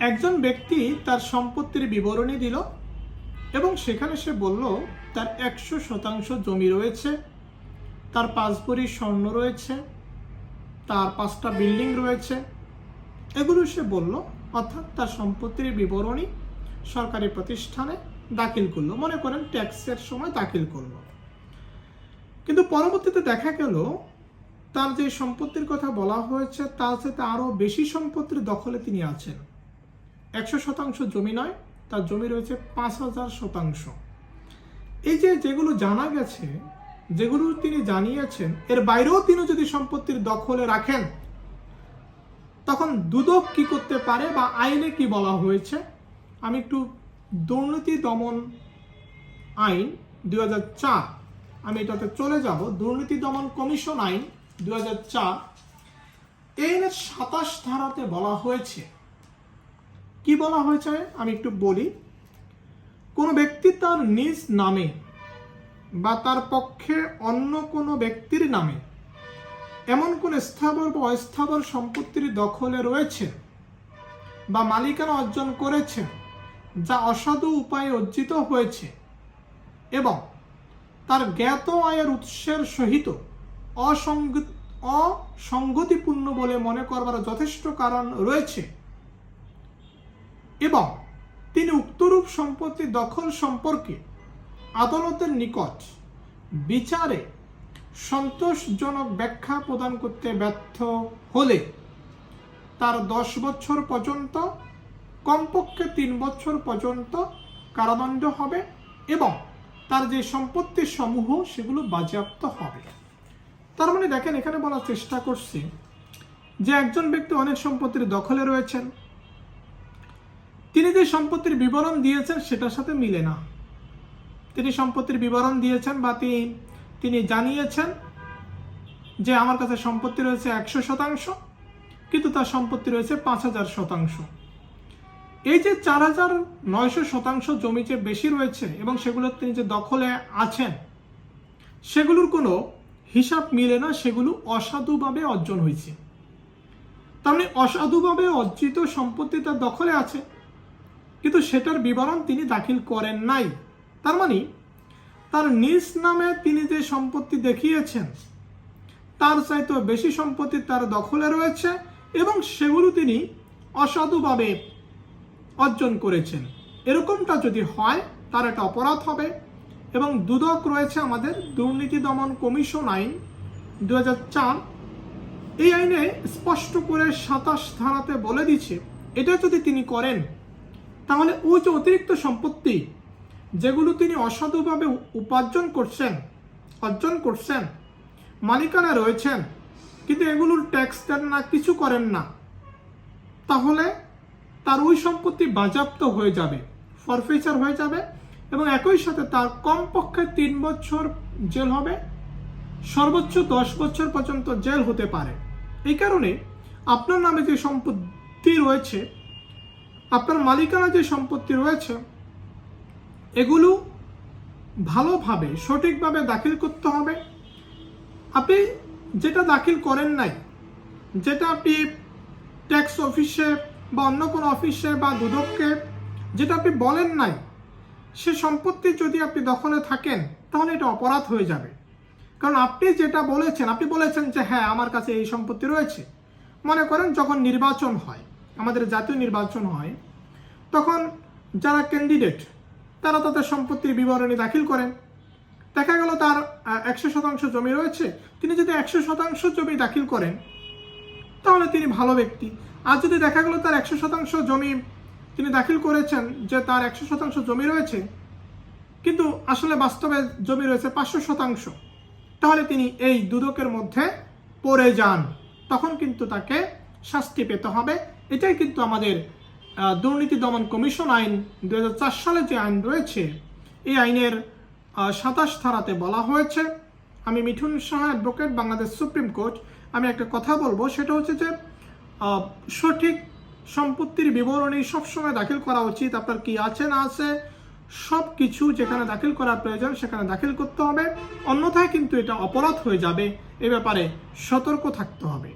একজন ব্যক্তি তার সম্পত্তির বিবরণী দিল এবং সেখানে সে বলল, তার একশো শতাংশ জমি রয়েছে, তার পাঁচ স্বর্ণ রয়েছে, তার পাঁচটা বিল্ডিং রয়েছে। এগুলো সে বলল, অর্থাৎ তার সম্পত্তির বিবরণী সরকারি প্রতিষ্ঠানে দাখিল করল, মনে করেন ট্যাক্সের সময় দাখিল করল। কিন্তু পরবর্তীতে দেখা গেল, তার যে সম্পত্তির কথা বলা হয়েছে, তার সাথে আরও বেশি সম্পত্তির দখলে তিনি আছেন। একশো শতাংশ জমি নয়, তার জমি রয়েছে পাঁচ হাজার শতাংশ। এই যে যেগুলো জানা গেছে, যেগুলো তিনি জানিয়েছেন, এর বাইরেও তিনি যদি সম্পত্তির দখলে রাখেন, তখন দুদক কি করতে পারে বা আইনে কি বলা হয়েছে? আমি একটু দুর্নীতি দমন আইন দু হাজার চার, আমি এটাতে চলে যাব। দুর্নীতি দমন কমিশন আইন দুই হাজার চার এই সাতাশ ধারাতে বলা হয়েছে কি বলা হয়েছে? আমি একটু বলি। কোনো ব্যক্তি তার নিজ নামে বা তার পক্ষে অন্য কোনো ব্যক্তির নামে এমন কোন স্থাবর বা অস্থাবর সম্পত্তির দখলে রয়েছে বা মালিকানা অর্জন করেছে যা অসাধু উপায়ে অর্জিত হয়েছে এবং তার জ্ঞাত আয়ের উৎসের সহিত অসঙ্গ অসঙ্গতিপূর্ণ বলে মনে করবার যথেষ্ট কারণ রয়েছে। এবং তিনি উক্তরূপ সম্পত্তি দখল সম্পর্কে আদালতের নিকট বিচারে সন্তোষজনক ব্যাখ্যা প্রদান করতে ব্যর্থ হলে তার দশ বছর পর্যন্ত, কমপক্ষে তিন বছর পর্যন্ত কারাদণ্ড হবে এবং তার যে সম্পত্তি সমূহ সেগুলো বাজেয়াপ্ত হবে। তার মানে দেখেন, এখানে বলার চেষ্টা করছি যে একজন ব্যক্তি অনেক সম্পত্তির দখলে রয়েছেন তিনি যে সম্পত্তির বিবরণ দিয়েছেন, সেটার সাথে মিলে না। তিনি সম্পত্তির বিবরণ দিয়েছেন বা তিনি তিনি জানিয়েছেন যে আমার কাছে সম্পত্তি রয়েছে একশো শতাংশ, কিন্তু তার সম্পত্তি রয়েছে পাঁচ হাজার শতাংশ। এই যে চার হাজার নয়শো শতাংশ জমি যে বেশি রয়েছে এবং সেগুলো তিনি যে দখলে আছেন, সেগুলোর কোনো হিসাব মিলে না, সেগুলো অসাধুভাবে অর্জন হয়েছে। তার মানে অসাধুভাবে অর্জিত সম্পত্তি তার দখলে আছে। কিন্তু সেটার বিবরণ তিনি দাখিল করেন নাই। তার মানে তার নিজ নামে তিনি যে সম্পত্তি দেখিয়েছেন, তার চাইতে বেশি সম্পত্তি তার দখলে রয়েছে এবং সেগুলো তিনি অসাধুভাবে অর্জন করেছেন। এরকমটা যদি হয়, তার একটা অপরাধ হবে এবং দুদক রয়েছে আমাদের দুর্নীতি দমন কমিশন আইন দু হাজার চার। এই আইনে স্পষ্ট করে সাতাশ ধারাতে বলে দিচ্ছে, এটা যদি তিনি করেন তাহলে ওই যে অতিরিক্ত সম্পত্তি যেগুলো তিনি অসাধুভাবে উপার্জন করছেন, অর্জন করছেন, মালিকানা রয়েছেন, কিন্তু এগুলোর ট্যাক্স দেন না, কিছু করেন না, তাহলে তার ওই সম্পত্তি বাজাপ্ত হয়ে যাবে ফরফিচার হয়ে যাবে এবং একই সাথে তার কমপক্ষে তিন বছর জেল হবে, সর্বোচ্চ দশ বছর পর্যন্ত জেল হতে পারে। এই কারণে আপনার নামে যে সম্পত্তি রয়েছে আপনার মালিকানা যে সম্পত্তি রয়েছে, এগুলো ভালোভাবে, সঠিকভাবে দাখিল করতে হবে। আপনি যেটা দাখিল করেন নাই, যেটা আপনি ট্যাক্স অফিসে বা অন্য কোনো অফিসে বা দুদককে, যেটা আপনি বলেন নাই, সে সম্পত্তি যদি আপনি দখলে থাকেন, তাহলে এটা অপরাধ হয়ে যাবে। কারণ আপনি যেটা বলেছেন, আপনি বলেছেন যে হ্যাঁ আমার কাছে এই সম্পত্তি রয়েছে। মনে করেন যখন নির্বাচন হয় আমাদের জাতীয় নির্বাচন হয়, তখন যারা ক্যান্ডিডেট তারা তাদের সম্পত্তির বিবরণী দাখিল করেন। দেখা গেল তার একশো শতাংশ জমি রয়েছে, তিনি যদি একশো শতাংশ জমি দাখিল করেন, তাহলে তিনি ভালো ব্যক্তি। আর যদি দেখা গেল তার একশো শতাংশ জমি তিনি দাখিল করেছেন, যে তার একশো শতাংশ জমি রয়েছে, কিন্তু আসলে বাস্তবে জমি রয়েছে পাঁচশো শতাংশ, তাহলে তিনি এই দুদকের মধ্যে পড়ে যান। তখন কিন্তু তাকে শাস্তি পেতে হবে। এটাই কিন্তু আমাদের দুর্নীতি দমন কমিশন আইন দু হাজার চার সালে যে আইন রয়েছে, এই আইনের সাতাশ ধারাতে বলা হয়েছে। আমি Mithun Saha advocate Bangladesh supreme court. আমি একটা কথা বলব, সেটা হচ্ছে যে সঠিক সম্পত্তির বিবরণী সবসময় দাখিল করা উচিত। আপনার কি আছে না আছে সব কিছু যেখানে দাখিল করা প্রয়োজন, সেখানে দাখিল করতে হবে। অন্যথায় কিন্তু এটা অপরাধ হয়ে যাবে। এ ব্যাপারে সতর্ক থাকতে হবে।